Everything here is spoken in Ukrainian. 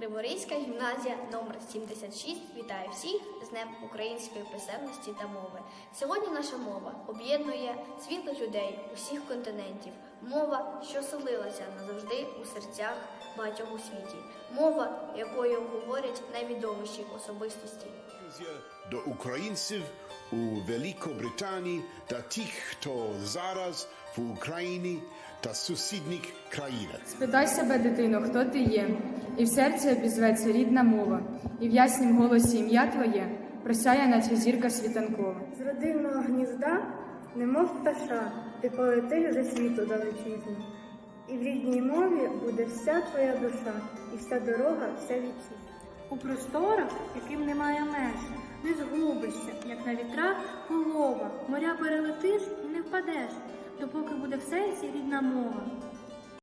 Криворізька гімназія номер 76 вітає всіх з Днем української писемності та мови. Сьогодні наша мова об'єднує світлих людей усіх континентів. Мова, що селилася назавжди у серцях багатьох у світі. Мова, якою говорять найвідоміші особистості. до українців у Великобританії та тих, хто зараз в Україні та сусідніх країнах. Спитай себе, дитино, хто ти є, і в серці обізветься рідна мова, і в яснім голосі ім'я твоє просяє наче зірка світанкова. З родинного гнізда, немов пташа, ти полетиш вже світу далечізну. І в рідній мові буде вся твоя душа, і вся дорога, вся вітчизна. У просторах, яким немає меж, не згубишся, на вітрах голова, моря перелетиш і не впадеш, допоки буде в серці рідна мова.